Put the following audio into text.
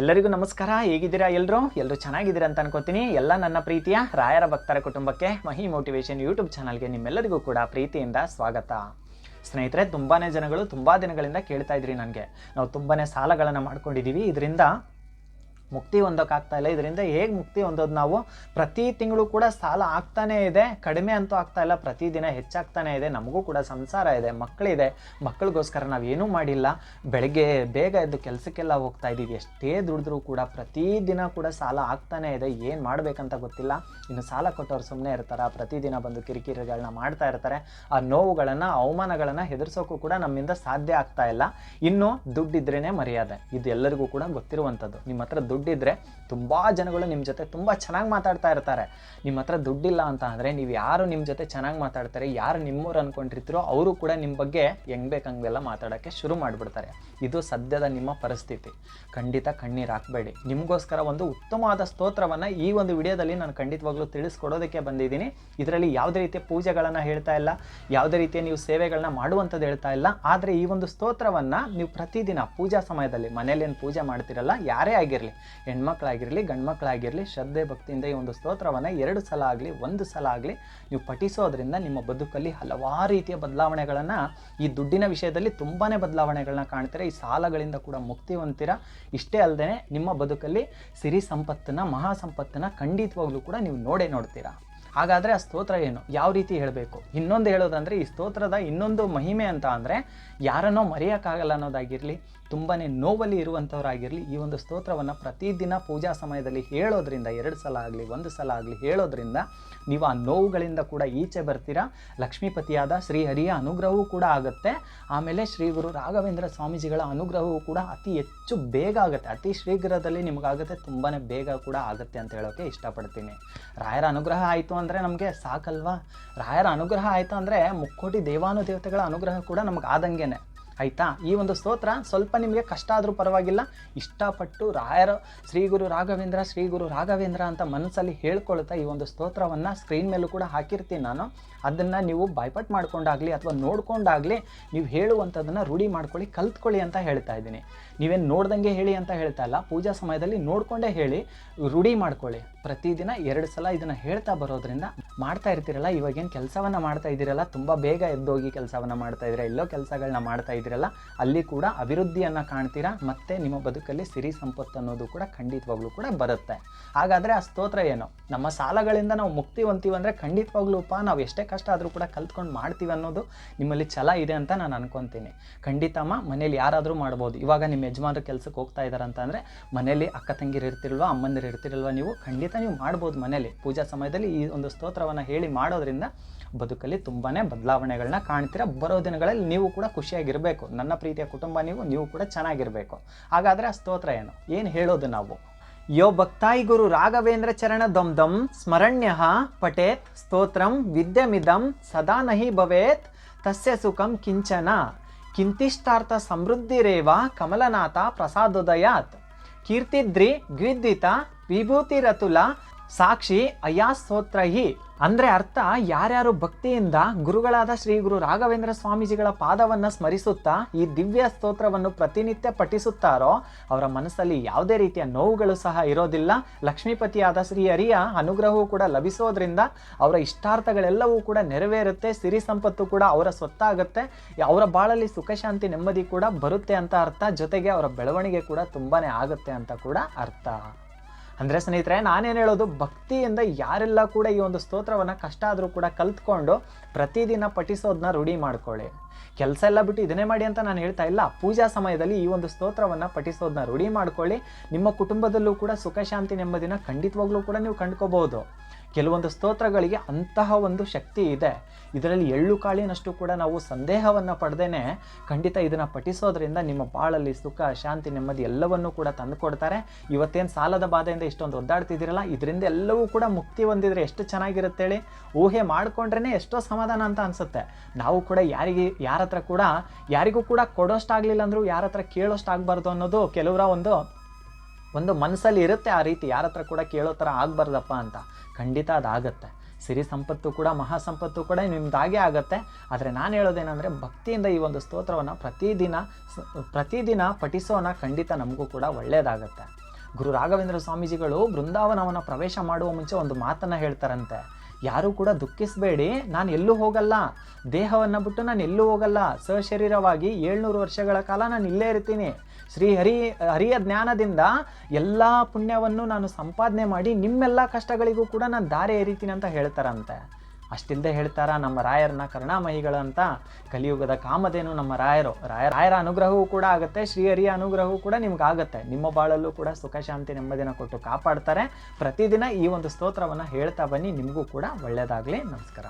ಎಲ್ಲರಿಗೂ ನಮಸ್ಕಾರ, ಹೇಗಿದ್ದೀರಾ ಎಲ್ಲರೂ ಎಲ್ಲರೂ ಚೆನ್ನಾಗಿದ್ದೀರಾ ಅಂತ ಅನ್ಕೋತೀನಿ. ಎಲ್ಲ ನನ್ನ ಪ್ರೀತಿಯ ರಾಯರ ಭಕ್ತರ ಕುಟುಂಬಕ್ಕೆ ಮಹಿ ಮೋಟಿವೇಶನ್ ಯೂಟ್ಯೂಬ್ ಚಾನಲ್ಗೆ ನಿಮ್ಮೆಲ್ಲರಿಗೂ ಕೂಡ ಪ್ರೀತಿಯಿಂದ ಸ್ವಾಗತ. ಸ್ನೇಹಿತರೆ ತುಂಬಾ ಜನಗಳು ತುಂಬ ದಿನಗಳಿಂದ ಕೇಳ್ತಾ ಇದ್ರಿ ನನಗೆ. ನಾವು ತುಂಬಾ ಸಾಲಗಳನ್ನು ಮಾಡ್ಕೊಂಡಿದ್ದೀವಿ ಇದರಿಂದ ಮುಕ್ತಿ ಹೊಂದೋಕ್ಕಾಗ್ತಾ ಇಲ್ಲ. ಇದರಿಂದ ಹೇಗೆ ಮುಕ್ತಿ ಹೊಂದೋದು ನಾವು? ಪ್ರತಿ ತಿಂಗಳು ಕೂಡ ಸಾಲ ಆಗ್ತಾನೇ ಇದೆ, ಕಡಿಮೆ ಅಂತೂ ಆಗ್ತಾ ಇಲ್ಲ ಪ್ರತಿದಿನ ಹೆಚ್ಚಾಗ್ತಾನೇ ಇದೆ, ನಮಗೂ ಕೂಡ ಸಂಸಾರ ಇದೆ, ಮಕ್ಕಳಿದೆ, ಮಕ್ಕಳಿಗೋಸ್ಕರ ನಾವೇನೂ ಮಾಡಿಲ್ಲ. ಬೆಳಗ್ಗೆ ಬೇಗ ಎದ್ದು ಕೆಲಸಕ್ಕೆಲ್ಲ ಹೋಗ್ತಾ ಇದ್ದೀವಿ. ಎಷ್ಟೇ ದುಡಿದ್ರೂ ಕೂಡ ಪ್ರತಿದಿನ ಕೂಡ ಸಾಲ ಆಗ್ತಾನೇ ಇದೆ. ಏನು ಮಾಡಬೇಕಂತ ಗೊತ್ತಿಲ್ಲ. ಇನ್ನು ಸಾಲ ಕೊಟ್ಟವ್ರು ಸುಮ್ಮನೆ ಇರ್ತಾರೆ. ಪ್ರತಿದಿನ ಬಂದು ಕಿರಿಕಿರಿಗಳನ್ನ ಮಾಡ್ತಾ ಇರ್ತಾರೆ. ಆ ನೋವುಗಳನ್ನು, ಅವಮಾನಗಳನ್ನು ಹೆದರ್ಸೋಕ್ಕೂ ಕೂಡ ನಮ್ಮಿಂದ ಸಾಧ್ಯ ಆಗ್ತಾ ಇಲ್ಲ. ಇನ್ನು ದುಡ್ಡಿದ್ರೇ ಮರ್ಯಾದೆ. ಇದು ಎಲ್ಲರಿಗೂ ಕೂಡ ಗೊತ್ತಿರುವಂಥದ್ದು. ನಿಮ್ಮ ಹತ್ರ ದುಡ್ಡಿದ್ರೆ ತುಂಬ ಜನಗಳು ನಿಮ್ಮ ಜೊತೆ ತುಂಬ ಚೆನ್ನಾಗಿ ಮಾತಾಡ್ತಾ ಇರ್ತಾರೆ. ನಿಮ್ಮ ಹತ್ರ ದುಡ್ಡಿಲ್ಲ ಅಂತ ಅಂದರೆ ನೀವು ಯಾರು ನಿಮ್ಮ ಜೊತೆ ಚೆನ್ನಾಗಿ ಮಾತಾಡ್ತಾರೆ, ಯಾರು ನಿಮ್ಮವ್ರು ಅಂದ್ಕೊಂಡಿರ್ತೀರೋ ಅವರು ಕೂಡ ನಿಮ್ಮ ಬಗ್ಗೆ ಹೆಂಗ್ ಬೇಕು ಹಂಗೆಲ್ಲ ಮಾತಾಡೋಕ್ಕೆ ಶುರು ಮಾಡಿಬಿಡ್ತಾರೆ. ಇದು ಸದ್ಯದ ನಿಮ್ಮ ಪರಿಸ್ಥಿತಿ. ಖಂಡಿತ ಕಣ್ಣೀರು ಹಾಕಬೇಡಿ. ನಿಮಗೋಸ್ಕರ ಒಂದು ಉತ್ತಮವಾದ ಸ್ತೋತ್ರವನ್ನು ಈ ಒಂದು ವಿಡಿಯೋದಲ್ಲಿ ನಾನು ಖಂಡಿತವಾಗ್ಲೂ ತಿಳಿಸ್ಕೊಡೋದಕ್ಕೆ ಬಂದಿದ್ದೀನಿ. ಇದರಲ್ಲಿ ಯಾವುದೇ ರೀತಿಯ ಪೂಜೆಗಳನ್ನು ಹೇಳ್ತಾ ಇಲ್ಲ, ಯಾವುದೇ ರೀತಿಯ ನೀವು ಸೇವೆಗಳನ್ನ ಮಾಡುವಂಥದ್ದು ಹೇಳ್ತಾ ಇಲ್ಲ. ಆದರೆ ಈ ಒಂದು ಸ್ತೋತ್ರವನ್ನು ನೀವು ಪ್ರತಿದಿನ ಪೂಜಾ ಸಮಯದಲ್ಲಿ ಮನೇಲಿ ಏನು ಪೂಜೆ ಮಾಡ್ತಿರಲ್ಲ, ಯಾರೇ ಆಗಿರಲಿ ಹೆಣ್ಮಕ್ಳಾಗಿರಲಿ, ಗಂಡ್ಮಕ್ಳಾಗಿರಲಿ, ಶ್ರದ್ಧೆ ಭಕ್ತಿಯಿಂದ ಈ ಒಂದು ಸ್ತೋತ್ರವನ್ನು ಎರಡು ಸಲ ಆಗಲಿ, ಒಂದು ಸಲ ಆಗಲಿ ನೀವು ಪಠಿಸೋದ್ರಿಂದ ನಿಮ್ಮ ಬದುಕಲ್ಲಿ ಹಲವಾರು ರೀತಿಯ ಬದಲಾವಣೆಗಳನ್ನು ಈ ದುಡ್ಡಿನ ವಿಷಯದಲ್ಲಿ ತುಂಬಾ ಬದಲಾವಣೆಗಳನ್ನ ಕಾಣ್ತೀರ. ಈ ಸಾಲಗಳಿಂದ ಕೂಡ ಮುಕ್ತಿ ಹೊಂದಿರ ಇಷ್ಟೇ ಅಲ್ಲದೆ ನಿಮ್ಮ ಬದುಕಲ್ಲಿ ಸಿರಿ ಸಂಪತ್ತನ್ನು, ಮಹಾ ಸಂಪತ್ತನ್ನು ಖಂಡಿತವಾಗ್ಲೂ ಕೂಡ ನೀವು ನೋಡೇ ನೋಡ್ತೀರಾ. ಹಾಗಾದರೆ ಆ ಸ್ತೋತ್ರ ಏನು? ಯಾವ ರೀತಿ ಹೇಳಬೇಕು? ಇನ್ನೊಂದು ಹೇಳೋದಂದರೆ ಈ ಸ್ತೋತ್ರದ ಇನ್ನೊಂದು ಮಹಿಮೆ ಅಂತ ಅಂದರೆ ಯಾರನ್ನೋ ಮರೆಯೋಕ್ಕಾಗಲ್ಲ ಅನ್ನೋದಾಗಿರಲಿ ತುಂಬಾ ನೋವಲ್ಲಿ ಇರುವಂಥವರಾಗಿರಲಿ ಈ ಒಂದು ಸ್ತೋತ್ರವನ್ನು ಪ್ರತಿದಿನ ಪೂಜಾ ಸಮಯದಲ್ಲಿ ಹೇಳೋದ್ರಿಂದ, ಎರಡು ಸಲ ಆಗಲಿ, ಒಂದು ಸಲ ಆಗಲಿ ಹೇಳೋದ್ರಿಂದ ನೀವು ಆ ನೋವುಗಳಿಂದ ಕೂಡ ಈಚೆ ಬರ್ತೀರಾ. ಲಕ್ಷ್ಮೀಪತಿಯಾದ ಶ್ರೀಹರಿಯ ಅನುಗ್ರಹವೂ ಕೂಡ ಆಗುತ್ತೆ. ಆಮೇಲೆ ಶ್ರೀ ಗುರು ರಾಘವೇಂದ್ರ ಸ್ವಾಮೀಜಿಗಳ ಅನುಗ್ರಹವೂ ಕೂಡ ಅತಿ ಹೆಚ್ಚು ಬೇಗ ಆಗುತ್ತೆ. ಅತಿ ಶೀಘ್ರದಲ್ಲಿ ನಿಮಗಾಗುತ್ತೆ ತುಂಬಾ ಬೇಗ ಕೂಡ ಆಗುತ್ತೆ ಅಂತ ಹೇಳೋಕ್ಕೆ ಇಷ್ಟಪಡ್ತೀನಿ. ರಾಯರ ಅನುಗ್ರಹ ಆಯಿತು ಅಂದರೆ ನಮಗೆ ಸಾಕಲ್ವಾ? ರಾಯರ ಅನುಗ್ರಹ ಆಯಿತು ಅಂದರೆ ಮುಕ್ಕೋಟಿ ದೇವಾನುದೇವತೆಗಳ ಅನುಗ್ರಹ ಕೂಡ ನಮಗೆ ಆದಂಗೆನೆ. ಆಯಿತಾ? ಈ ಒಂದು ಸ್ತೋತ್ರ ಸ್ವಲ್ಪ ನಿಮಗೆ ಕಷ್ಟ ಆದರೂ ಪರವಾಗಿಲ್ಲ. ಇಷ್ಟಪಟ್ಟು ರಾಯರ ಶ್ರೀ ಗುರು ರಾಘವೇಂದ್ರ, ಶ್ರೀ ಗುರು ರಾಘವೇಂದ್ರ ಅಂತ ಮನಸ್ಸಲ್ಲಿ ಹೇಳ್ಕೊಳ್ತಾ ಈ ಒಂದು ಸ್ತೋತ್ರವನ್ನು ಸ್ಕ್ರೀನ್ ಮೇಲೂ ಕೂಡ ಹಾಕಿರ್ತೀನಿ ನಾನು. ಅದನ್ನು ನೀವು ಬಾಯ್ಪಟ್ ಮಾಡ್ಕೊಂಡಾಗಲಿ ಅಥವಾ ನೋಡ್ಕೊಂಡಾಗಲಿ ನೀವು ಹೇಳುವಂಥದ್ದನ್ನು ರೂಢಿ ಮಾಡ್ಕೊಳ್ಳಿ, ಕಲ್ತ್ಕೊಳ್ಳಿ ಅಂತ ಹೇಳ್ತಾ ಇದ್ದೀನಿ. ನೀವೇನು ನೋಡ್ದಂಗೆ ಹೇಳಿ ಅಂತ ಹೇಳ್ತಾ ಇಲ್ಲ. ಪೂಜಾ ಸಮಯದಲ್ಲಿ ನೋಡಿಕೊಂಡೇ ಹೇಳಿ, ರೂಢಿ ಮಾಡ್ಕೊಳ್ಳಿ. ಪ್ರತಿದಿನ ಎರಡು ಸಲ ಇದನ್ನು ಹೇಳ್ತಾ ಬರೋದ್ರಿಂದ ಮಾಡ್ತಾ ಇರ್ತೀರಲ್ಲ, ಇವಾಗೇನು ಕೆಲಸವನ್ನು ಮಾಡ್ತಾ ಇದ್ದೀರಲ್ಲ, ತುಂಬ ಬೇಗ ಎದ್ದೋಗಿ ಕೆಲಸವನ್ನು ಮಾಡ್ತಾ ಇದ್ದೀರಾ, ಎಲ್ಲೋ ಕೆಲಸಗಳನ್ನ ಮಾಡ್ತಾ ಇದ್ದೀರಲ್ಲ ಅಲ್ಲಿ ಕೂಡ ಅಭಿವೃದ್ಧಿಯನ್ನು ಕಾಣ್ತೀರಾ? ಮತ್ತು ನಿಮ್ಮ ಬದುಕಲ್ಲಿ ಸಿರಿ ಸಂಪತ್ತು ಅನ್ನೋದು ಕೂಡ ಖಂಡಿತವಾಗ್ಲೂ ಕೂಡ ಬರುತ್ತೆ. ಹಾಗಾದರೆ ಆ ಸ್ತೋತ್ರ ಏನು? ನಮ್ಮ ಸಾಲಗಳಿಂದ ನಾವು ಮುಕ್ತಿ ಹೊಂತೀವಿ ಅಂದರೆ ಖಂಡಿತವಾಗ್ಲೂ ಪಾ ನಾವು ಎಷ್ಟೇ ಕಷ್ಟ ಆದರೂ ಕೂಡ ಕಲ್ತ್ಕೊಂಡು ಮಾಡ್ತೀವಿ ಅನ್ನೋದು ನಿಮ್ಮಲ್ಲಿ ಛಲ ಇದೆ ಅಂತ ನಾನು ಅನ್ಕೊತೀನಿ. ಖಂಡಿತಮ್ಮ, ಮನೇಲಿ ಯಾರಾದರೂ ಮಾಡ್ಬೋದು. ಇವಾಗ ನಿಮ್ಮ ಯಜಮಾನರು ಕೆಲಸಕ್ಕೆ ಹೋಗ್ತಾ ಇದ್ದಾರೆ ಅಂತ ಅಂದರೆ, ಮನೇಲಿ ಅಕ್ಕ ತಂಗಿರು ಇರ್ತಿರಲ್ವ, ಅಮ್ಮಂದಿರು ಇರ್ತಿರಲ್ವ, ನೀವು ಖಂಡಿತ ನೀವು ಮಾಡ್ಬೋದು ಮನೇಲಿ. ಪೂಜಾ ಸಮಯದಲ್ಲಿ ಈ ಒಂದು ಸ್ತೋತ್ರವನ್ನು ಹೇಳಿ ಮಾಡೋದ್ರಿಂದ ಬದುಕಲ್ಲಿ ತುಂಬಾ ಬದಲಾವಣೆಗಳನ್ನ ಕಾಣ್ತೀರಾ? ಬರೋ ದಿನಗಳಲ್ಲಿ ನೀವು ಕೂಡ ಖುಷಿಯಾಗಿರಬೇಕು. ನನ್ನ ಪ್ರೀತಿಯ ಕುಟುಂಬ ನೀವು ನೀವು ಕೂಡ ಚೆನ್ನಾಗಿರಬೇಕು. ಹಾಗಾದರೆ ಆ ಸ್ತೋತ್ರ ಏನು? ಏನು ಹೇಳೋದು ನಾವು? ಯೋ ಭಕ್ತಾಯಿ ಗುರು ರಾಘವೇಂದ್ರ ಚರಣ ದಮ್ ದಮ್, ಸ್ಮರಣ್ಯ ಪಟೇತ್, ಸ್ತೋತ್ರಂ ವಿದ್ಯಮಿದಂ, ಸದಾ ನಹಿ ಭವೇತ್, ತಸ್ಯ ಸುಖಂ ಕಿಂಚನ ಕಿಂತಿಷ್ಟಾರ್ಥ ಸಮೃದ್ಧಿರೇವ, ಕಮಲನಾಥ ಪ್ರಸಾದೋದಯಾತ್, ಕೀರ್ತಿದ್ರಿ ವಿಭೂತಿ ವಿಭೂತಿರತುಲ ಸಾಕ್ಷಿ ಅಯಾ ಸ್ತೋತ್ರಹಿ ಅಂದ್ರೆ ಅರ್ಥ ಯಾರ್ಯಾರು ಭಕ್ತಿಯಿಂದ ಗುರುಗಳಾದ ಶ್ರೀ ಗುರು ರಾಘವೇಂದ್ರ ಸ್ವಾಮೀಜಿಗಳ ಪಾದವನ್ನು ಸ್ಮರಿಸುತ್ತಾ ಈ ದಿವ್ಯ ಸ್ತೋತ್ರವನ್ನು ಪ್ರತಿನಿತ್ಯ ಪಠಿಸುತ್ತಾರೋ, ಅವರ ಮನಸ್ಸಲ್ಲಿ ಯಾವುದೇ ರೀತಿಯ ನೋವುಗಳು ಸಹ ಇರೋದಿಲ್ಲ. ಲಕ್ಷ್ಮೀಪತಿಯಾದ ಶ್ರೀ ಹರಿಯ ಅನುಗ್ರಹವೂ ಕೂಡ ಲಭಿಸೋದ್ರಿಂದ ಅವರ ಇಷ್ಟಾರ್ಥಗಳೆಲ್ಲವೂ ಕೂಡ ನೆರವೇರುತ್ತೆ, ಸಿರಿ ಸಂಪತ್ತು ಕೂಡ ಅವರ ಸ್ವತ್ತಾಗುತ್ತೆ. ಅವರ ಬಾಳಲ್ಲಿ ಸುಖ ಶಾಂತಿ ನೆಮ್ಮದಿ ಕೂಡ ಬರುತ್ತೆ ಅಂತ ಅರ್ಥ. ಜೊತೆಗೆ ಅವರ ಬೆಳವಣಿಗೆ ಕೂಡ ತುಂಬಾನೇ ಆಗುತ್ತೆ ಅಂತ ಕೂಡ ಅರ್ಥ. ಅಂದರೆ ಸ್ನೇಹಿತರೆ, ನಾನೇನು ಹೇಳೋದು, ಭಕ್ತಿಯಿಂದ ಯಾರೆಲ್ಲ ಕೂಡ ಈ ಒಂದು ಸ್ತೋತ್ರವನ್ನು ಕಷ್ಟ ಆದರೂ ಕೂಡ ಕಲ್ತ್ಕೊಂಡು ಪ್ರತಿದಿನ ಪಠಿಸೋದನ್ನ ರೂಢಿ ಮಾಡ್ಕೊಳ್ಳಿ. ಕೆಲಸ ಎಲ್ಲ ಬಿಟ್ಟು ಇದನ್ನೇ ಮಾಡಿ ಅಂತ ನಾನು ಹೇಳ್ತಾ ಇಲ್ಲ. ಪೂಜಾ ಸಮಯದಲ್ಲಿ ಈ ಒಂದು ಸ್ತೋತ್ರವನ್ನು ಪಠಿಸೋದನ್ನ ರೂಢಿ ಮಾಡ್ಕೊಳ್ಳಿ. ನಿಮ್ಮ ಕುಟುಂಬದಲ್ಲೂ ಕೂಡ ಸುಖಶಾಂತಿ ನೆಮ್ಮದಿನ ಖಂಡಿತವಾಗ್ಲೂ ಕೂಡ ನೀವು ಕಂಡ್ಕೋಬಹುದು ಕೆಲವೊಂದು ಸ್ತೋತ್ರಗಳಿಗೆ ಅಂತಹ ಒಂದು ಶಕ್ತಿ ಇದೆ. ಇದರಲ್ಲಿ ಎಳ್ಳು ಕಾಳಿನಷ್ಟು ಕೂಡ ನಾವು ಸಂದೇಹವನ್ನು ಪಡೆದೇನೆ ಖಂಡಿತ ಇದನ್ನು ಪಠಿಸೋದ್ರಿಂದ ನಿಮ್ಮ ಬಾಳಲ್ಲಿ ಸುಖ, ಶಾಂತಿ, ನೆಮ್ಮದಿ ಎಲ್ಲವನ್ನೂ ಕೂಡ ತಂದುಕೊಡ್ತಾರೆ. ಇವತ್ತೇನು ಸಾಲದ ಬಾಧೆಯಿಂದ ಇಷ್ಟೊಂದು ಒದ್ದಾಡ್ತಿದ್ದೀರಲ್ಲ, ಇದರಿಂದ ಎಲ್ಲವೂ ಕೂಡ ಮುಕ್ತಿ ಹೊಂದಿದರೆ ಎಷ್ಟು ಚೆನ್ನಾಗಿರುತ್ತೆ ಹೇಳಿ ಊಹೆ ಮಾಡಿಕೊಂಡ್ರೇ ಎಷ್ಟೋ ಸಮಾಧಾನ ಅಂತ ಅನಿಸುತ್ತೆ. ನಾವು ಕೂಡ ಯಾರಿಗೆ ಯಾರ ಹತ್ರ ಕೂಡ, ಯಾರಿಗೂ ಕೂಡ ಕೊಡೋಷ್ಟಾಗಲಿಲ್ಲ ಅಂದರೂ ಯಾರ ಹತ್ರ ಕೇಳೋಷ್ಟಾಗಬಾರ್ದು ಅನ್ನೋದು ಕೆಲವರ ಒಂದು ಒಂದು ಮನಸ್ಸಲ್ಲಿ ಇರುತ್ತೆ ಆ ರೀತಿ. ಯಾರ ಹತ್ರ ಕೂಡ ಕೇಳೋ ಥರ ಆಗಬಾರ್ದಪ್ಪ ಅಂತ. ಖಂಡಿತ ಅದಾಗತ್ತೆ. ಸಿರಿ ಸಂಪತ್ತು ಕೂಡ, ಮಹಾ ಸಂಪತ್ತು ಕೂಡ ನಿಮ್ದಾಗೇ ಆಗುತ್ತೆ. ಆದರೆ ನಾನು ಹೇಳೋದೇನೆಂದರೆ, ಭಕ್ತಿಯಿಂದ ಈ ಒಂದು ಸ್ತೋತ್ರವನ್ನು ಪ್ರತಿದಿನ ಪ್ರತಿದಿನ ಪಠಿಸೋಣ ಖಂಡಿತ ನಮಗೂ ಕೂಡ ಒಳ್ಳೆಯದಾಗತ್ತೆ ಗುರು ರಾಘವೇಂದ್ರ ಸ್ವಾಮೀಜಿಗಳು ಬೃಂದಾವನವನ್ನು ಪ್ರವೇಶ ಮಾಡುವ ಮುಂಚೆ ಒಂದು ಮಾತನ್ನು ಹೇಳ್ತಾರಂತೆ. ಯಾರೂ ಕೂಡ ದುಃಖಿಸಬೇಡಿ. ನಾನು ಎಲ್ಲೂ ಹೋಗಲ್ಲ. ದೇಹವನ್ನು ಬಿಟ್ಟು ನಾನು ಎಲ್ಲೂ ಹೋಗಲ್ಲ. ಸಶರೀರವಾಗಿ ಏಳ್ನೂರು ವರ್ಷಗಳ ಕಾಲ ನಾನು ಇಲ್ಲೇ ಇರ್ತೀನಿ. ಶ್ರೀ ಹರಿ, ಹರಿಯ ಜ್ಞಾನದಿಂದ ಎಲ್ಲ ಪುಣ್ಯವನ್ನು ನಾನು ಸಂಪಾದನೆ ಮಾಡಿ ನಿಮ್ಮೆಲ್ಲ ಕಷ್ಟಗಳಿಗೂ ಕೂಡ ನಾನು ದಾರಿ ಎರಿತೀನಿ ಅಂತ ಹೇಳ್ತಾರಂತೆ. ಅಷ್ಟಿಲ್ಲದೆ ಹೇಳ್ತಾರ, ನಮ್ಮ ರಾಯರನ್ನ ಕರುಣಾಮಹಿಗಳು ಅಂತ ಕಲಿಯುಗದ ಕಾಮಧೇನು ನಮ್ಮ ರಾಯರು. ರಾಯ ರಾಯರ ಅನುಗ್ರಹವೂ ಕೂಡ ಆಗುತ್ತೆ ಶ್ರೀಹರಿಯ ಅನುಗ್ರಹವೂ ಕೂಡ ನಿಮ್ಗೆ ಆಗುತ್ತೆ ನಿಮ್ಮ ಬಾಳಲ್ಲೂ ಕೂಡ ಸುಖ, ಶಾಂತಿ ನೆಮ್ಮದಿನ ಕೊಟ್ಟು ಕಾಪಾಡ್ತಾರೆ. ಪ್ರತಿದಿನ ಈ ಒಂದು ಸ್ತೋತ್ರವನ್ನು ಹೇಳ್ತಾ ಬನ್ನಿ, ನಿಮಗೂ ಕೂಡ ಒಳ್ಳೆಯದಾಗಲಿ ನಮಸ್ಕಾರ.